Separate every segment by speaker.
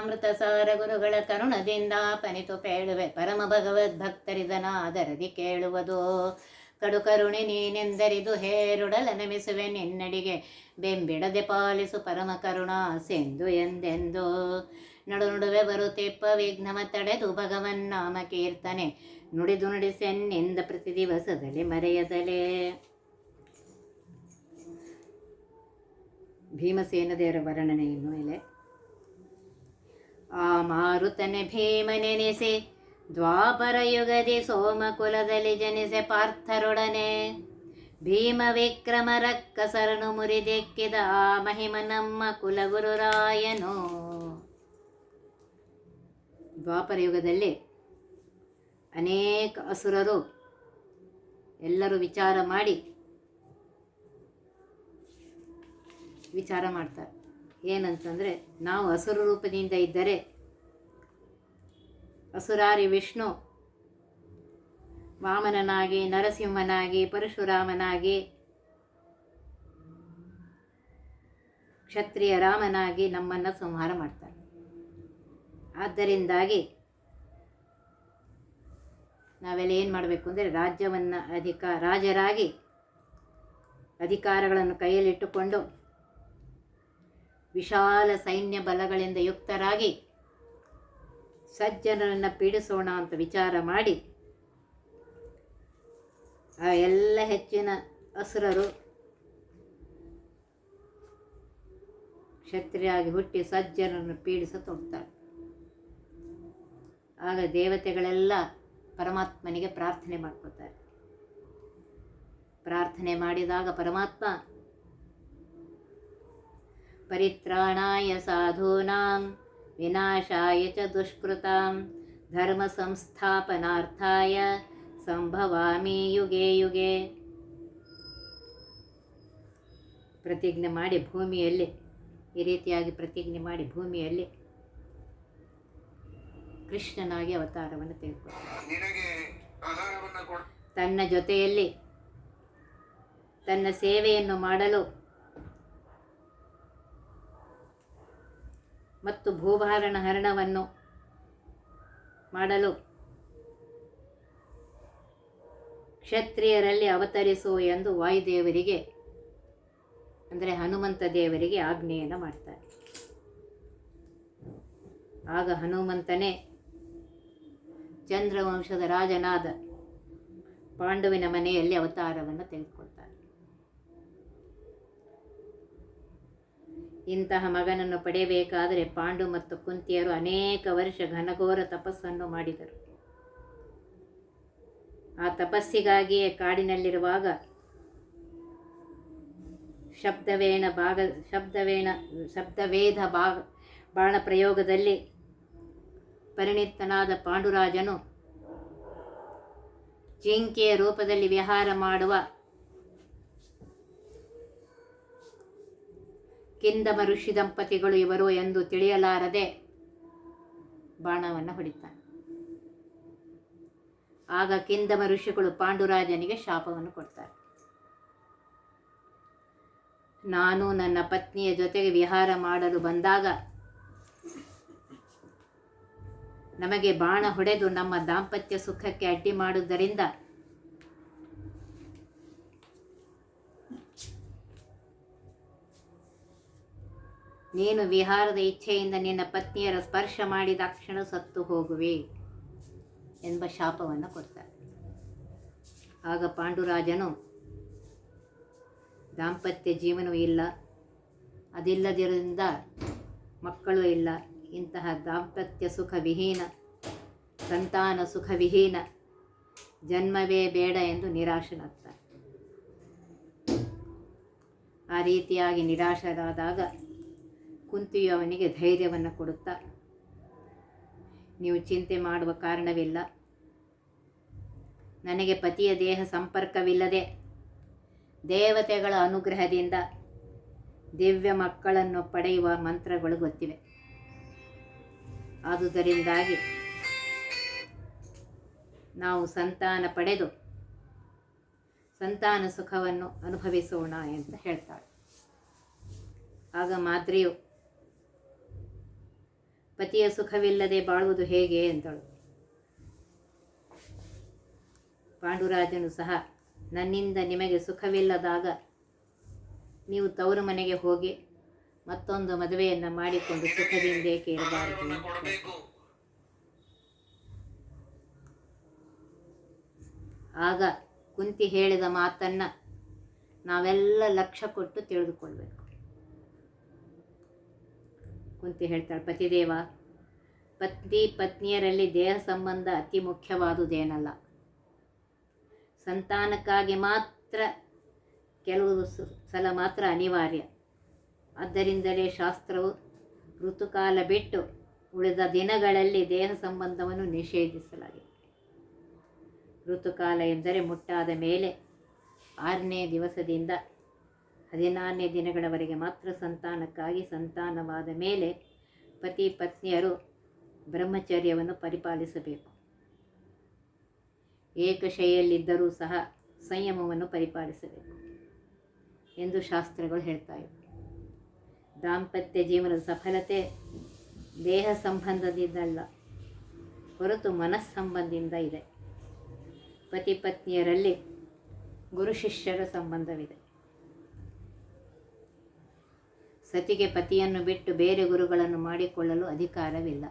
Speaker 1: ಅಮೃತ ಸಾರ ಗುರುಗಳ ಕರುಣದಿಂದ ಪನಿತು ಪೇಳುವೆ ಪರಮ ಭಗವದ್ ಭಕ್ತರಿದನಾದರದಿ ಕೇಳುವುದು. ಕಡು ಕರುಣೆ ನೀನೆಂದರಿದು ಹೇರುಡಲ ನಮಿಸುವೆ ನಿನ್ನಡಿಗೆ. ಬೆಂಬಿಡದೆ ಪಾಲಿಸು ಪರಮ ಕರುಣಾ ಸೆಂದು ಎಂದೆಂದು. ನಡು ನಡುವೆ ಬರುತ್ತಿಪ್ಪ ವಿಘ್ನಮ ತಡೆದು ಭಗವನ್ ನಾಮ ಕೀರ್ತನೆ. ನುಡಿದು ನುಡಿಸೆನ್ನಿಂದ ಪ್ರತಿ ದಿವಸದಲ್ಲಿ ಮರೆಯದಲೇ. ಭೀಮಸೇನ ದೇವರ ವರ್ಣನೆಯನ್ನು ಮೇಲೆ. ಆ ಮಾರುತನೆ ಭೀಮನೆನಿಸಿ ದ್ವಾಪರ ಯುಗದಿ ಸೋಮಕುಲದಲ್ಲಿ ಜನಿಸೆ ಪಾರ್ಥರೊಡನೆ. ಭೀಮ ವಿಕ್ರಮ ರಕ್ಕಸರನು ಮುರಿದೆಕ್ಕಿದ ಆ ಮಹಿಮ ನಮ್ಮ ಕುಲಗುರುರಾಯನು. ದ್ವಾಪರ ಯುಗದಲ್ಲಿ ಅನೇಕ ಅಸುರರು ಎಲ್ಲರೂ ವಿಚಾರ ಮಾಡಿ, ವಿಚಾರ ಮಾಡ್ತಾರೆ. ಏನಂತಂದರೆ, ನಾವು ಅಸುರ ರೂಪದಿಂದ ಇದ್ದರೆ, ಅಸುರಾರಿ ವಿಷ್ಣು ವಾಮನನಾಗಿ, ನರಸಿಂಹನಾಗಿ, ಪರಶುರಾಮನಾಗಿ, ಕ್ಷತ್ರಿಯ ರಾಮನಾಗಿ ನಮ್ಮನ್ನು ಸಂಹಾರ ಮಾಡ್ತಾರೆ. ಆದ್ದರಿಂದಾಗಿ ನಾವೆಲ್ಲ ಏನು ಮಾಡಬೇಕು ಅಂದರೆ, ರಾಜ್ಯವನ್ನು ಅಧಿಕ, ರಾಜರಾಗಿ ಅಧಿಕಾರಗಳನ್ನು ಕೈಯಲ್ಲಿಟ್ಟುಕೊಂಡು ವಿಶಾಲ ಸೈನ್ಯ ಬಲಗಳಿಂದ ಯುಕ್ತರಾಗಿ ಸಜ್ಜನರನ್ನು ಪೀಡಿಸೋಣ ಅಂತ ವಿಚಾರ ಮಾಡಿ ಆ ಎಲ್ಲ ಹೆಚ್ಚಿನ ಅಸುರರು ಕ್ಷತ್ರಿಯಾಗಿ ಹುಟ್ಟಿ ಸಜ್ಜನರನ್ನು ಪೀಡಿಸತೊಡ್ತಾರೆ ಆಗ ದೇವತೆಗಳೆಲ್ಲ ಪರಮಾತ್ಮನಿಗೆ ಪ್ರಾರ್ಥನೆ ಮಾಡ್ಕೋತಾರೆ ಪ್ರಾರ್ಥನೆ ಮಾಡಿದಾಗ ಪರಮಾತ್ಮ ಪರಿತ್ರಾಣಾಯ ಸಾಧೂನಾಂ ವಿನಾಶಾಯ ಚ ದುಷ್ಕೃತಾಂ ಧರ್ಮ ಸಂಸ್ಥಾಪನಾರ್ಥಾಯ ಸಂಭವಾಮಿ ಯುಗೆ ಯುಗೆ ಪ್ರತಿಜ್ಞೆ ಮಾಡಿ ಭೂಮಿಯಲ್ಲಿ ಈ ರೀತಿಯಾಗಿ ಪ್ರತಿಜ್ಞೆ ಮಾಡಿ ಭೂಮಿಯಲ್ಲಿ ಕೃಷ್ಣನಾಗಿ ಅವತಾರವನ್ನು
Speaker 2: ಕೊಡ.
Speaker 1: ತನ್ನ ಜೊತೆಯಲ್ಲಿ ತನ್ನ ಸೇವೆಯನ್ನು ಮಾಡಲು ಮತ್ತು ಭೂಭಾರಣ ಹರಣವನ್ನು ಮಾಡಲು ಕ್ಷತ್ರಿಯರಲ್ಲಿ ಅವತರಿಸು ಎಂದು ವಾಯುದೇವರಿಗೆ, ಅಂದರೆ ಹನುಮಂತ ದೇವರಿಗೆ ಆಜ್ಞೆಯನ್ನು ಮಾಡ್ತಾರೆ. ಆಗ ಹನುಮಂತನೇ ಚಂದ್ರವಂಶದ ರಾಜನಾದ ಪಾಂಡುವಿನ ಮನೆಯಲ್ಲಿ ಅವತಾರವನ್ನು ತೆಗೆದುಕೊಳ್ತಾರೆ ಇಂತಹ ಮಗನನ್ನು ಪಡೆಯಬೇಕಾದರೆ ಪಾಂಡು ಮತ್ತು ಕುಂತಿಯರು ಅನೇಕ ವರ್ಷ ಘನಘೋರ ತಪಸ್ಸನ್ನು ಮಾಡಿದರು. ಆ ತಪಸ್ಸಿಗಾಗಿಯೇ ಕಾಡಿನಲ್ಲಿರುವಾಗ ಶಬ್ದವೇಣ ಭಾಗ, ಶಬ್ದವೇಣ ಶಬ್ದವೇದ ಭಾಗ, ಬಾಣ ಪ್ರಯೋಗದಲ್ಲಿ ಪರಿಣಿತನಾದ ಪಾಂಡುರಾಜನು ಜಿಂಕೆಯ ರೂಪದಲ್ಲಿ ವಿಹಾರ ಮಾಡುವ ಕಿಂದಮ ಋಷಿ ದಂಪತಿಗಳು ಇವರು ಎಂದು ತಿಳಿಯಲಾರದೆ ಬಾಣವನ್ನು ಹೊಡಿತಾನೆ. ಆಗ ಕಿಂದಮ ಋಷಿಗಳು ಪಾಂಡುರಾಜನಿಗೆ ಶಾಪವನ್ನು ಕೊಡ್ತಾರೆ. ನಾನು ನನ್ನ ಪತ್ನಿಯ ಜೊತೆಗೆ ವಿಹಾರ ಮಾಡಲು ಬಂದಾಗ ನಮಗೆ ಬಾಣ ಹೊಡೆದು ನಮ್ಮ ದಾಂಪತ್ಯ ಸುಖಕ್ಕೆ ಅಡ್ಡಿ ಮಾಡುವುದರಿಂದ ನೀನು ವಿಹಾರದ ಇಚ್ಛೆಯಿಂದ ನಿನ್ನ ಪತ್ನಿಯರ ಸ್ಪರ್ಶ ಮಾಡಿದ ಕ್ಷಣ ಸತ್ತು ಹೋಗುವೆ ಎಂಬ ಶಾಪವನ್ನು ಕೊಡ್ತಾರೆ. ಆಗ ಪಾಂಡುರಾಜನು, ದಾಂಪತ್ಯ ಜೀವನವೂ ಇಲ್ಲ ಅದಿಲ್ಲದಿರೋದ್ರಿಂದ ಮಕ್ಕಳು ಇಲ್ಲ. ಇಂತಹ ದಾಂಪತ್ಯ ಸುಖ ವಿಹೀನ, ಸಂತಾನ ಸುಖ ವಿಹೀನ, ಜನ್ಮವೇ ಬೇಡ ಎಂದು ನಿರಾಶನಾಗ್ತಾರೆ. ಆ ರೀತಿಯಾಗಿ ನಿರಾಶರಾದಾಗ ಕುಂತಿಯು ಅವನಿಗೆ ಧೈರ್ಯವನ್ನು ಕೊಡುತ್ತಾ? ನೀವು ಚಿಂತೆ ಮಾಡುವ ಕಾರಣವಿಲ್ಲ. ನನಗೆ ಪತಿಯ ದೇಹ ಸಂಪರ್ಕವಿಲ್ಲದೆ, ದೇವತೆಗಳ ಅನುಗ್ರಹದಿಂದ ದಿವ್ಯ ಮಕ್ಕಳನ್ನು ಪಡೆಯುವ ಮಂತ್ರಗಳು ಗೊತ್ತಿವೆ. ಆದುದರಿಂದಾಗಿ ನಾವು ಸಂತಾನ ಪಡೆದು ಸಂತಾನ ಸುಖವನ್ನು ಅನುಭವಿಸೋಣ ಅಂತ ಹೇಳ್ತಾಳೆ. ಆಗ ಮಾದ್ರಿಯು ಪತಿಯ ಸುಖವಿಲ್ಲದೆ ಬಾಳುವುದು ಹೇಗೆ ಅಂತಳು ಪಾಂಡುರಾಜನು ಸಹ, ನನ್ನಿಂದ ನಿಮಗೆ ಸುಖವಿಲ್ಲದಾಗ ನೀವು ತವರು ಮನೆಗೆ ಹೋಗಿ ಮತ್ತೊಂದು ಮದುವೆಯನ್ನು ಮಾಡಿಕೊಂಡು ಸುಖದಿಂದೇ
Speaker 2: ಕೇಳಬಾರದು
Speaker 1: ಆಗ ಕುಂತಿ ಹೇಳಿದ ಮಾತನ್ನು ನಾವೆಲ್ಲ ಲಕ್ಷ್ಯ ಕೊಟ್ಟು ತಿಳಿದುಕೊಳ್ಬೇಕು. ಕುಂತಿ ಹೇಳ್ತಾಳೆ, ಪತಿದೇವ, ಪತ್ನಿ ಪತ್ನಿಯರಲ್ಲಿ ದೇಹ ಸಂಬಂಧ ಅತಿ ಮುಖ್ಯವಾದುದೇನಲ್ಲ? ಸಂತಾನಕ್ಕಾಗಿ ಮಾತ್ರ ಕೆಲವು ಸಲ ಮಾತ್ರ ಅನಿವಾರ್ಯ. ಆದ್ದರಿಂದಲೇ ಶಾಸ್ತ್ರವು ಋತುಕಾಲ ಬಿಟ್ಟು ಉಳಿದ ದಿನಗಳಲ್ಲಿ ದೇಹ ಸಂಬಂಧವನ್ನು ನಿಷೇಧಿಸಲಾಗಿದೆ. ಋತುಕಾಲ ಎಂದರೆ ಮುಟ್ಟಾದ ಮೇಲೆ ಆರನೇ ದಿವಸದಿಂದ ಹದಿನಾರನೇ ದಿನಗಳವರೆಗೆ ಮಾತ್ರ ಸಂತಾನಕ್ಕಾಗಿ ಸಂತಾನವಾದ ಮೇಲೆ ಪತಿ ಪತ್ನಿಯರು ಬ್ರಹ್ಮಚರ್ಯವನ್ನು ಪರಿಪಾಲಿಸಬೇಕು. ಏಕಶೈಯಲ್ಲಿದ್ದರೂ ಸಹ ಸಂಯಮವನ್ನು ಪರಿಪಾಲಿಸಬೇಕು ಎಂದು ಶಾಸ್ತ್ರಗಳು ಹೇಳ್ತಾ ಇವೆ. ದಾಂಪತ್ಯ ಜೀವನದ ಸಫಲತೆ ದೇಹ ಸಂಬಂಧದಿಂದಲ್ಲ, ಹೊರತು ಮನಸ್ಸಂಬಂಧದಿಂದ ಇದೆ. ಪತಿ ಪತ್ನಿಯರಲ್ಲಿ ಗುರು ಶಿಷ್ಯರ ಸಂಬಂಧವಿದೆ. ಸತಿಗೆ ಪತಿಯನ್ನು ಬಿಟ್ಟು ಬೇರೆ ಗುರುಗಳನ್ನು ಮಾಡಿಕೊಳ್ಳಲು ಅಧಿಕಾರವಿಲ್ಲ.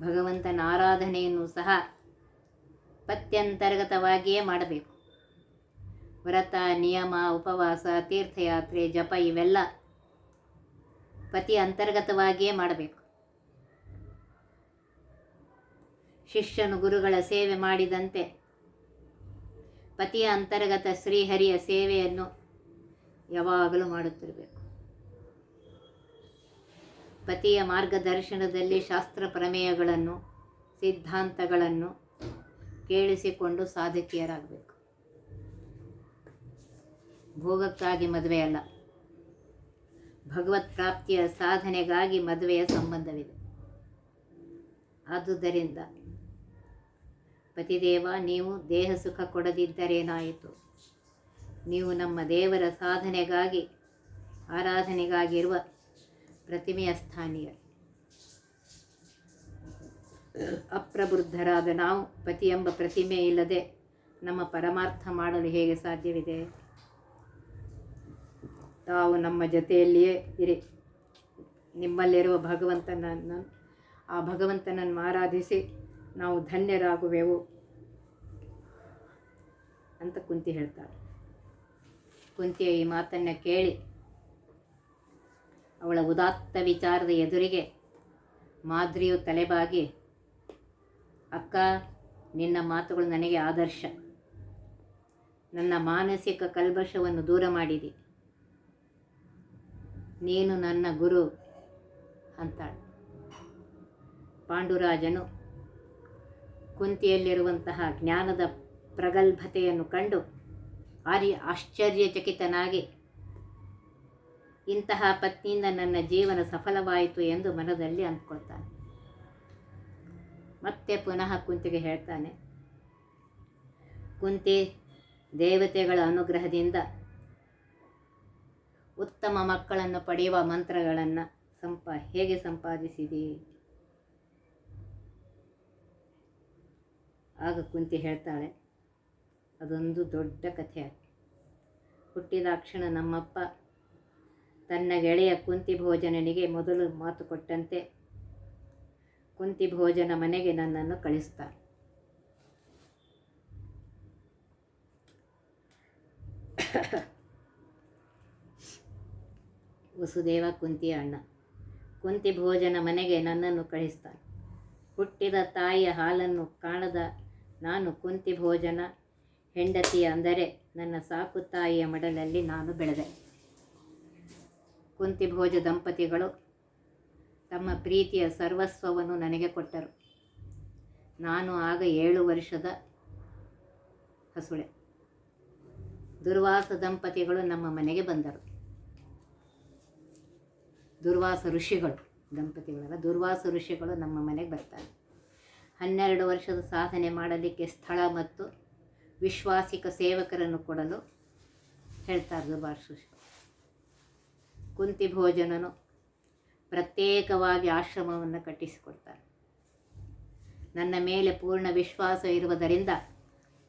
Speaker 1: ಭಗವಂತನ ಆರಾಧನೆಯನ್ನು ಸಹ ಪತ್ಯಂತರ್ಗತವಾಗಿಯೇ ಮಾಡಬೇಕು. ವ್ರತ, ನಿಯಮ, ಉಪವಾಸ, ತೀರ್ಥಯಾತ್ರೆ, ಜಪ ಇವೆಲ್ಲ ಪತಿ ಅಂತರ್ಗತವಾಗಿಯೇ ಮಾಡಬೇಕು. ಶಿಷ್ಯನು ಗುರುಗಳ ಸೇವೆ ಮಾಡಿದಂತೆ ಪತಿಯ ಅಂತರ್ಗತ ಶ್ರೀಹರಿಯ ಸೇವೆಯನ್ನು ಯಾವಾಗಲೂ ಮಾಡುತ್ತಿರಬೇಕು. ಪತಿಯ ಮಾರ್ಗದರ್ಶನದಲ್ಲಿ ಶಾಸ್ತ್ರ ಪ್ರಮೇಯಗಳನ್ನು, ಸಿದ್ಧಾಂತಗಳನ್ನು ಕೇಳಿಸಿಕೊಂಡು ಸಾಧಕಿಯರಾಗಬೇಕು. ಭೋಗಕ್ಕಾಗಿ ಮದುವೆ ಅಲ್ಲ, ಭಗವತ್ ಪ್ರಾಪ್ತಿಯ ಸಾಧನೆಗಾಗಿ ಮದುವೆಯ ಸಂಬಂಧವಿದೆ. ಆದುದರಿಂದ ಪತಿದೇವ, ನೀವು ದೇಹ ಸುಖ ಕೊಡದಿದ್ದರೇನಾಯಿತು? ನೀವು ನಮ್ಮ ದೇವರ ಸಾಧನೆಗಾಗಿ, ಆರಾಧನೆಗಾಗಿರುವ ಪ್ರತಿಮೆಯ ಸ್ಥಾನೀಯರು ಅಪ್ರಬುದ್ಧರಾದ ನಾವು ಪತಿ ಎಂಬ ಪ್ರತಿಮೆ ಇಲ್ಲದೆ ನಮ್ಮ ಪರಮಾರ್ಥ ಮಾಡಲು ಹೇಗೆ ಸಾಧ್ಯವಿದೆ? ತಾವು ನಮ್ಮ ಜೊತೆಯಲ್ಲಿಯೇ ಇರಿ. ನಿಮ್ಮಲ್ಲಿರುವ ಭಗವಂತನನ್ನು ಆ ಭಗವಂತನನ್ನು ಆರಾಧಿಸಿ ನಾವು ಧನ್ಯರಾಗುವೆವು ಅಂತ ಕುಂತಿ ಹೇಳ್ತಾರೆ ಕುಂತಿಯ ಈ ಮಾತನ್ನು ಕೇಳಿ ಅವಳ ಉದಾತ್ತ ವಿಚಾರದ ಎದುರಿಗೆ ಮಾದ್ರಿಯು ತಲೆಬಾಗಿ, ಅಕ್ಕ, ನಿನ್ನ ಮಾತುಗಳು ನನಗೆ ಆದರ್ಶ. ನನ್ನ ಮಾನಸಿಕ ಕಲ್ಮಶವನ್ನು ದೂರ ಮಾಡಿದೆ. ನೀನು ನನ್ನ ಗುರು ಅಂತಾಳೆ. ಪಾಂಡುರಾಜನು ಕುಂತಿಯಲ್ಲಿರುವಂತಹ ಜ್ಞಾನದ ಪ್ರಗಲ್ಭತೆಯನ್ನು ಕಂಡು ಆರ್ಯ ಆಶ್ಚರ್ಯಚಕಿತನಾಗಿ ಇಂತಹ ಪತ್ನಿಯಿಂದ ನನ್ನ ಜೀವನ ಸಫಲವಾಯಿತು ಎಂದು ಮನದಲ್ಲಿ ಅಂದ್ಕೊಳ್ತಾನೆ. ಮತ್ತೆ ಪುನಃ ಕುಂತಿಗೆ ಹೇಳ್ತಾನೆ, ಕುಂತಿ, ದೇವತೆಗಳ ಅನುಗ್ರಹದಿಂದ ಉತ್ತಮ ಮಕ್ಕಳನ್ನು ಪಡೆಯುವ ಮಂತ್ರಗಳನ್ನು ಸಂಪ, ಹೇಗೆ ಸಂಪಾದಿಸಿದಿ? ಆಗ ಕುಂತಿ ಹೇಳ್ತಾಳೆ, ಅದೊಂದು ದೊಡ್ಡ ಕಥೆ. ಹುಟ್ಟಿದಾಕ್ಷಣ ನಮ್ಮಪ್ಪ ತನ್ನ ಗೆಳೆಯ ಕುಂತಿ ಭೋಜನನಿಗೆ ಮೊದಲು ಮಾತು ಕೊಟ್ಟಂತೆ, ಕುಂತಿ ಭೋಜನ ಮನೆಗೆ ನನ್ನನ್ನು ಕಳಿಸ್ತಾರೆ ವಸುದೇವ ಕುಂತಿ ಅಣ್ಣ, ಕುಂತಿ ಭೋಜನ ಮನೆಗೆ ನನ್ನನ್ನು ಕಳಿಸ್ತಾನೆ ಹುಟ್ಟಿದ ತಾಯಿಯ ಹಾಲನ್ನು ಕಾಣದ ನಾನು ಕುಂತಿ ಭೋಜನ ಹೆಂಡತಿ ಅಂದರೆ ನನ್ನ ಸಾಕು ತಾಯಿಯ ಮಡಲಲ್ಲಿ ನಾನು ಬೆಳೆದೆ. ಕುಂತಿ ಭೋಜ ದಂಪತಿಗಳು ತಮ್ಮ ಪ್ರೀತಿಯ ಸರ್ವಸ್ವವನ್ನು ನನಗೆ ಕೊಟ್ಟರು. ನಾನು ಆಗ ಏಳು ವರ್ಷದ ಹಸುಳೆ. ದುರ್ವಾಸ ದಂಪತಿಗಳು ನಮ್ಮ ಮನೆಗೆ ಬಂದರು. ದುರ್ವಾಸ ಋಷಿಗಳು ದಂಪತಿಗಳಲ್ಲ, ದುರ್ವಾಸ ಋಷಿಗಳು ನಮ್ಮ ಮನೆಗೆ ಬರ್ತಾರೆ. ಹನ್ನೆರಡು ವರ್ಷದ ಸಾಧನೆ ಮಾಡಲಿಕ್ಕೆ ಸ್ಥಳ ಮತ್ತು ವಿಶ್ವಾಸಿಕ ಸೇವಕರನ್ನು ಕೊಡಲು ಹೇಳ್ತಾರೆ ದುರ್ವಾಸ ಋಷಿಗಳು. ಕುಂತಿ ಭೋಜನನು ಪ್ರತ್ಯೇಕವಾಗಿ ಆಶ್ರಮವನ್ನು ಕಟ್ಟಿಸಿಕೊಡ್ತಾರೆ ನನ್ನ ಮೇಲೆ ಪೂರ್ಣ ವಿಶ್ವಾಸ ಇರುವುದರಿಂದ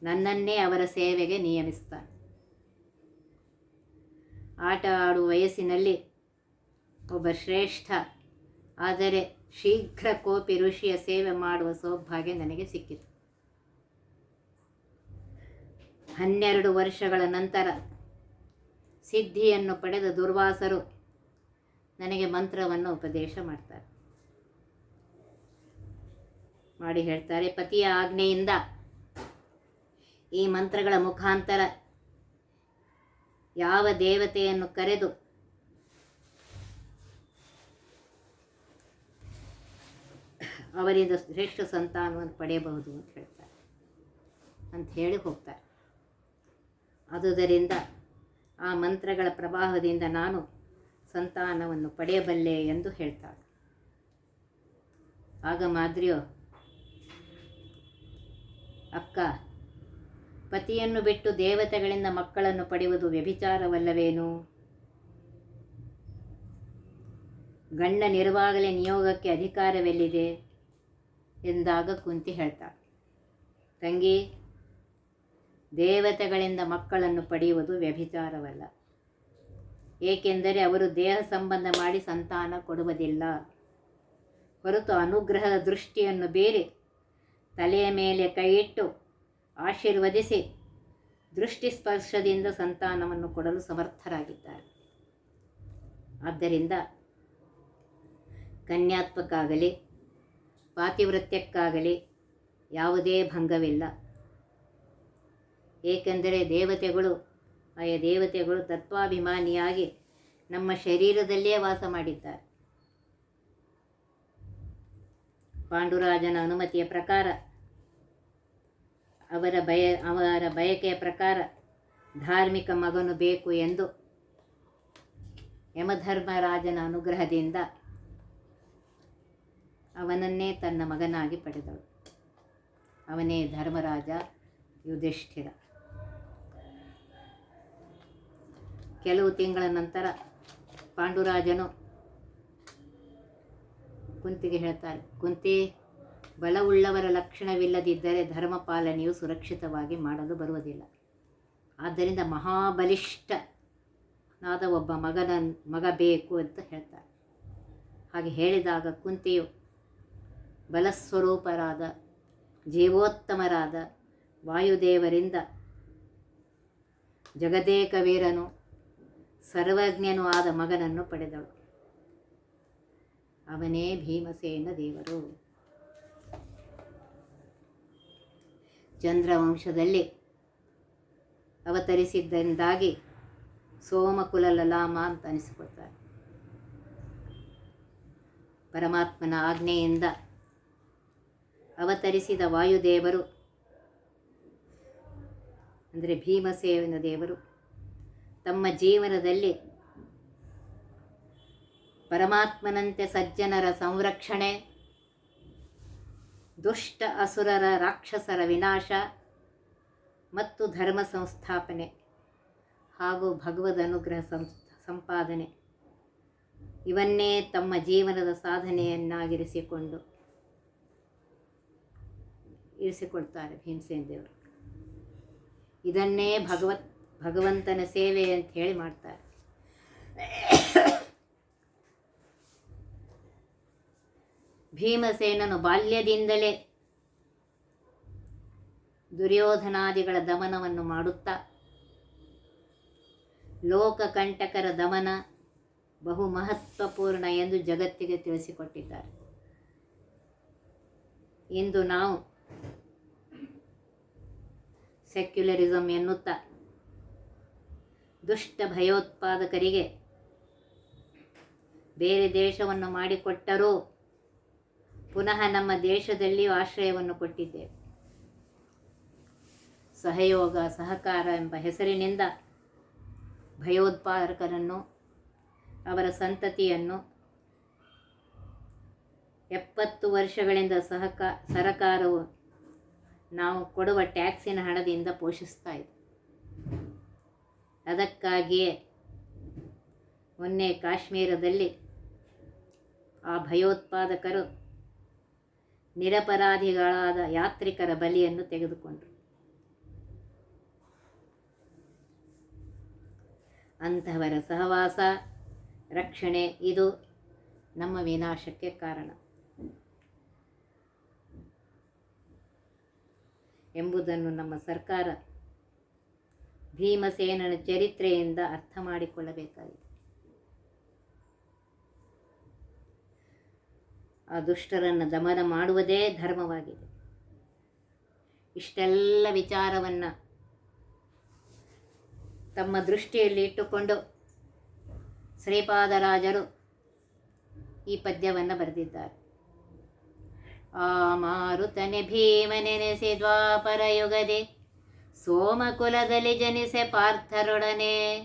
Speaker 1: ನನ್ನನ್ನೇ ಅವರ ಸೇವೆಗೆ ನಿಯಮಿಸ್ತಾರೆ ಆಟ ಆಡುವ ವಯಸ್ಸಿನಲ್ಲಿ ಒಬ್ಬ ಶ್ರೇಷ್ಠ, ಆದರೆ ಶೀಘ್ರ ಕೋಪಿ ಋಷಿಯ ಸೇವೆ ಮಾಡುವ ಸೌಭಾಗ್ಯ ನನಗೆ ಸಿಕ್ಕಿತು. ಹನ್ನೆರಡು ವರ್ಷಗಳ ನಂತರ ಸಿದ್ಧಿಯನ್ನು ಪಡೆದ ದುರ್ವಾಸರು ನನಗೆ ಮಂತ್ರವನ್ನು ಉಪದೇಶ ಮಾಡ್ತಾರೆ. ಮಾಡಿ ಹೇಳ್ತಾರೆ ಪತಿಯ ಆಜ್ಞೆಯಿಂದ ಈ ಮಂತ್ರಗಳ ಮುಖಾಂತರ ಯಾವ ದೇವತೆಯನ್ನು ಕರೆದು ಅವರಿಂದ ಶ್ರೇಷ್ಠ ಸಂತಾನವನ್ನು ಪಡೆಯಬಹುದು ಅಂತ ಹೇಳ್ತಾರೆ. ಅಂತ ಹೇಳಿ ಹೋಗ್ತಾರೆ. ಆದುದರಿಂದ ಆ ಮಂತ್ರಗಳ ಪ್ರವಾಹದಿಂದ ನಾನು ಸಂತಾನವನ್ನು ಪಡೆಯಬಲ್ಲೆ ಎಂದು ಹೇಳ್ತಾಳೆ. ಆಗ ಮಾದ್ರಿಯು, ಅಕ್ಕ, ಪತಿಯನ್ನು ಬಿಟ್ಟು ದೇವತೆಗಳಿಂದ ಮಕ್ಕಳನ್ನು ಪಡೆಯುವುದು ವ್ಯಭಿಚಾರವಲ್ಲವೇನು? ಗಂಡನಿರುವಾಗಲೇ ನಿಯೋಗಕ್ಕೆ ಅಧಿಕಾರವೆಲ್ಲಿದೆ? ಎಂದಾಗ ಕುಂತಿ ಹೇಳ್ತಾಳೆ. ತಂಗಿ, ದೇವತೆಗಳಿಂದ ಮಕ್ಕಳನ್ನು ಪಡೆಯುವುದು ವ್ಯಭಿಚಾರವಲ್ಲ. ಏಕೆಂದರೆ ಅವರು ದೇಹ ಸಂಬಂಧ ಮಾಡಿ ಸಂತಾನ ಕೊಡುವುದಿಲ್ಲ. ಹೊರತು ಅನುಗ್ರಹದ ದೃಷ್ಟಿಯನ್ನು ಬೇರೆ, ತಲೆಯ ಮೇಲೆ ಕೈಯಿಟ್ಟು ಆಶೀರ್ವದಿಸಿ ದೃಷ್ಟಿ ಸ್ಪರ್ಶದಿಂದ ಸಂತಾನವನ್ನು ಕೊಡಲು ಸಮರ್ಥರಾಗಿದ್ದಾರೆ. ಆದ್ದರಿಂದ ಕನ್ಯಾತ್ಮಕ್ಕಾಗಲಿ, ಪಾತಿವೃತ್ಯಕ್ಕಾಗಲಿ ಯಾವುದೇ ಭಂಗವಿಲ್ಲ. ಏಕೆಂದರೆ ದೇವತೆಗಳು ಆಯಾ ದೇವತೆಗಳು ತತ್ವಾಭಿಮಾನಿಯಾಗಿ ನಮ್ಮ ಶರೀರದಲ್ಲೇ ವಾಸ ಮಾಡಿದ್ದಾರೆ. ಪಾಂಡುರಾಜನ ಅನುಮತಿಯ ಪ್ರಕಾರ, ಅವರ ಬಯ ಅವರ ಬಯಕೆಯ ಪ್ರಕಾರ ಧಾರ್ಮಿಕ ಮಗನು ಬೇಕು ಎಂದು ಯಮಧರ್ಮರಾಜನ ಅನುಗ್ರಹದಿಂದ ಅವನನ್ನೇ ತನ್ನ ಮಗನಾಗಿ ಪಡೆದಳು. ಅವನೇ ಧರ್ಮರಾಜ ಯುಧಿಷ್ಠಿರ. ಕೆಲವು ತಿಂಗಳ ನಂತರ ಪಾಂಡುರಾಜನು ಕುಂತಿಗೆ ಹೇಳ್ತಾರೆ ಕುಂತಿ, ಬಲವುಳ್ಳವರ ಲಕ್ಷಣವಿಲ್ಲದಿದ್ದರೆ ಧರ್ಮ ಪಾಲನೆಯು ಸುರಕ್ಷಿತವಾಗಿ ಮಾಡಲು ಬರುವುದಿಲ್ಲ. ಆದ್ದರಿಂದ ಮಹಾಬಲಿಷ್ಠನಾದ ಒಬ್ಬ ಮಗನ, ಮಗ ಬೇಕು ಅಂತ ಹೇಳ್ತಾರೆ ಹಾಗೆ ಹೇಳಿದಾಗ ಕುಂತಿಯು ಬಲಸ್ವರೂಪರಾದ, ಜೀವೋತ್ತಮರಾದ ವಾಯುದೇವರಿಂದ ಜಗದೇಕ ವೀರನು ಸರ್ವಜ್ಞನೂ ಆದ ಮಗನನ್ನು ಪಡೆದಳು. ಅವನೇ ಭೀಮಸೇನ ದೇವರು. ಚಂದ್ರವಂಶದಲ್ಲಿ ಅವತರಿಸಿದ್ದರಿಂದಾಗಿ ಸೋಮಕುಲ ಲಲಾಮ ಅಂತ ಅನಿಸಿಕೊಳ್ತಾರೆ ಪರಮಾತ್ಮನ ಆಜ್ಞೆಯಿಂದ ಅವತರಿಸಿದ ವಾಯುದೇವರು, ಅಂದರೆ ಭೀಮಸೇನ ದೇವರು ತಮ್ಮ ಜೀವನದಲ್ಲಿ ಪರಮಾತ್ಮನಂತೆ ಸಜ್ಜನರ ಸಂರಕ್ಷಣೆ, ದುಷ್ಟ ಅಸುರರ ರಾಕ್ಷಸರ ವಿನಾಶ ಮತ್ತು ಧರ್ಮ ಸಂಸ್ಥಾಪನೆ ಹಾಗೂ ಭಗವದ್ ಅನುಗ್ರಹ ಸಂಪಾದನೆ. ಇವನ್ನೇ ತಮ್ಮ ಜೀವನದ ಸಾಧನೆಯನ್ನಾಗಿರಿಸಿಕೊಂಡು ಇರಿಸಿಕೊಳ್ತಾರೆ ಭೀಮಸೇನ ದೇವರು. ಇದನ್ನೇ ಭಗವತ್ ಭಗವಂತನ ಸೇವೆ ಅಂತ ಹೇಳಿ ಮಾಡ್ತಾರೆ. ಭೀಮಸೇನನು ಬಾಲ್ಯದಿಂದಲೇ ದುರ್ಯೋಧನಾದಿಗಳ ದಮನವನ್ನು ಮಾಡುತ್ತಾ ಲೋಕಕಂಟಕರ ದಮನ ಬಹು ಮಹತ್ವಪೂರ್ಣ ಎಂದು ಜಗತ್ತಿಗೆ ತಿಳಿಸಿಕೊಟ್ಟಿದ್ದಾರೆ. ಇಂದು ನಾವು ಸೆಕ್ಯುಲರಿಸಮ್ ಎನ್ನುತ್ತಾ ದುಷ್ಟ ಭಯೋತ್ಪಾದಕರಿಗೆ ಬೇರೆ ದೇಶವನ್ನು ಮಾಡಿಕೊಟ್ಟರೂ ಪುನಃ ನಮ್ಮ ದೇಶದಲ್ಲಿಯೂ ಆಶ್ರಯವನ್ನು ಕೊಟ್ಟಿದ್ದೇವೆ. ಸಹಯೋಗ, ಸಹಕಾರ ಎಂಬ ಹೆಸರಿನಿಂದ ಭಯೋತ್ಪಾದಕರನ್ನು, ಅವರ ಸಂತತಿಯನ್ನು ಎಪ್ಪತ್ತು ವರ್ಷಗಳಿಂದ ಸಹಕ, ಸರಕಾರವು ನಾವು ಕೊಡುವ ಟ್ಯಾಕ್ಸಿನ ಹಣದಿಂದ ಪೋಷಿಸ್ತಾ ಇದೆ. ಅದಕ್ಕಾಗಿಯೇ ಮೊನ್ನೆ ಕಾಶ್ಮೀರದಲ್ಲಿ ಆ ಭಯೋತ್ಪಾದಕರು ನಿರಪರಾಧಿಗಳಾದ ಯಾತ್ರಿಕರ ಬಲಿಯನ್ನು ತೆಗೆದುಕೊಂಡರು. ಅಂತಹವರ ಸಹವಾಸ, ರಕ್ಷಣೆ ಇದು ನಮ್ಮ ವಿನಾಶಕ್ಕೆ ಕಾರಣ. ಎಂಬುದನ್ನು ನಮ್ಮ ಸರ್ಕಾರ ಭೀಮಸೇನನ ಚರಿತ್ರೆಯಿಂದ ಅರ್ಥ ಮಾಡಿಕೊಳ್ಳಬೇಕಾಗಿದೆ. ಆ ದುಷ್ಟರನ್ನು ದಮನ ಮಾಡುವುದೇ ಧರ್ಮವಾಗಿದೆ. ಇಷ್ಟೆಲ್ಲ ವಿಚಾರವನ್ನು ತಮ್ಮ ದೃಷ್ಟಿಯಲ್ಲಿ ಇಟ್ಟುಕೊಂಡು ಶ್ರೀಪಾದರಾಜರು ಈ ಪದ್ಯವನ್ನು ಬರೆದಿದ್ದಾರೆ. ಆ ಮಾರುತನೆ ಭೀಮನೆನೆಸಿ ದ್ವಾಪರ ಯುಗದೆ ಸೋಮಕುಲದಲ್ಲಿ ಜನಿಸೆ ಪಾರ್ಥರೊಡನೆ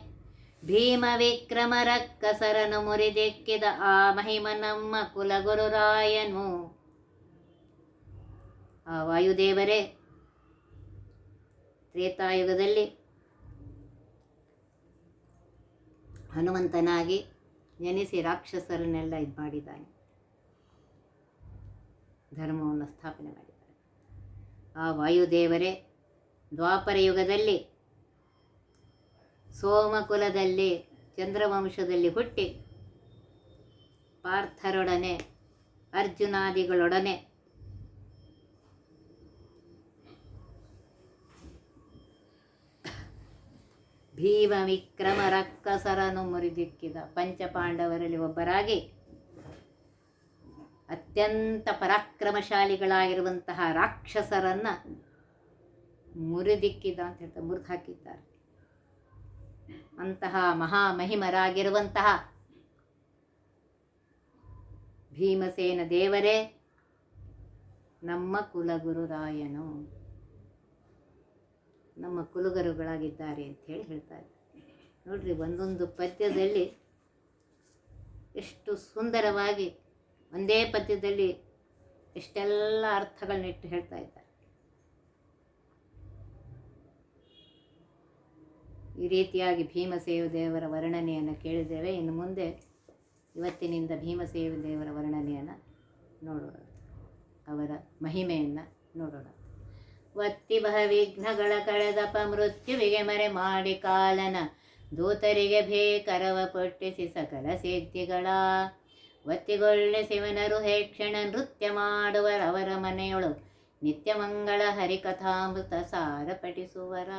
Speaker 1: ಭೀಮ ವಿಕ್ರಮ ರಕ್ಕಸರನು ಮುರಿದೆಕ್ಕಿದ ಆ ಮಹಿಮ ನಮ್ಮ ಕುಲಗುರುರಾಯನು. ಆ ವಾಯುದೇವರೇ, ತ್ರೇತಾಯುಗದಲ್ಲಿ ಹನುಮಂತನಾಗಿ ಜನಿಸಿ ರಾಕ್ಷಸರನ್ನೆಲ್ಲ ಇದು ಮಾಡಿದ್ದಾನೆ. ಧರ್ಮವನ್ನು ಸ್ಥಾಪನೆ ಮಾಡಿದ್ದಾನೆ. ಆ ವಾಯುದೇವರೇ ದ್ವಾಪರ ಯುಗದಲ್ಲಿ, ಸೋಮಕುಲದಲ್ಲಿ, ಚಂದ್ರವಂಶದಲ್ಲಿ ಹುಟ್ಟಿ ಪಾರ್ಥರೊಡನೆ, ಅರ್ಜುನಾದಿಗಳೊಡನೆ ಭೀಮ ವಿಕ್ರಮ ರಕ್ಕಸರನ್ನು ಮುರಿದಿಕ್ಕಿದ ಪಂಚಪಾಂಡವರಲ್ಲಿ ಒಬ್ಬರಾಗಿ ಅತ್ಯಂತ ಪರಾಕ್ರಮಶಾಲಿಗಳಾಗಿರುವಂತಹ ರಾಕ್ಷಸರನ್ನು ಮುರಿದಿಕ್ಕಿದ ಅಂತ ಹೇಳ್ತಾರೆ ಮುರಿದು ಹಾಕಿದ್ದಾರೆ. ಅಂತಹ ಮಹಾಮಹಿಮರಾಗಿರುವಂತಹ ಭೀಮಸೇನ ದೇವರೇ, ನಮ್ಮ ಕುಲಗುರುರಾಯನು ನಮ್ಮ ಕುಲಗುರುಗಳಾಗಿದ್ದಾರೆ ಹೇಳಿ ಹೇಳ್ತಾರೆ ನೋಡ್ರಿ, ಒಂದೊಂದು ಪದ್ಯದಲ್ಲಿ ಎಷ್ಟು ಸುಂದರವಾಗಿ, ಒಂದೇ ಪದ್ಯದಲ್ಲಿ ಎಷ್ಟೆಲ್ಲ ಅರ್ಥಗಳನ್ನಿಟ್ಟು ಹೇಳ್ತಾ ಇದ್ದಾರೆ. ಈ ರೀತಿಯಾಗಿ ಭೀಮಸೇವ ದೇವರ ವರ್ಣನೆಯನ್ನು ಕೇಳಿದ್ದೇವೆ. ಇನ್ನು ಮುಂದೆ ಇವತ್ತಿನಿಂದ ಭೀಮಸೇವ ದೇವರ ವರ್ಣನೆಯನ್ನು ನೋಡೋಣ. ಅವರ ಮಹಿಮೆಯನ್ನು ನೋಡೋಣ. ವತ್ತಿ ಬಹ ವಿಘ್ನಗಳ ಕಳೆದಪ ಮೃತ್ಯುವಿಗೆ ಮರೆ ಮಾಡಿ ಕಾಲನ ದೂತರಿಗೆ ಭೇಕರವ ಪೊಟ್ಟಿಸಿ ಸಕಲ ಸಿದ್ಧಿಗಳ. ವತ್ತಿಗೊಳ್ಳೆ ಶಿವನರು ಹೇಕ್ಷಣ ನೃತ್ಯ ಮಾಡುವರವರ ಮನೆಯೊಳು ನಿತ್ಯ ಮಂಗಳ ಹರಿಕಥಾಮೃತ ಸಾರ ಪಠಿಸುವರ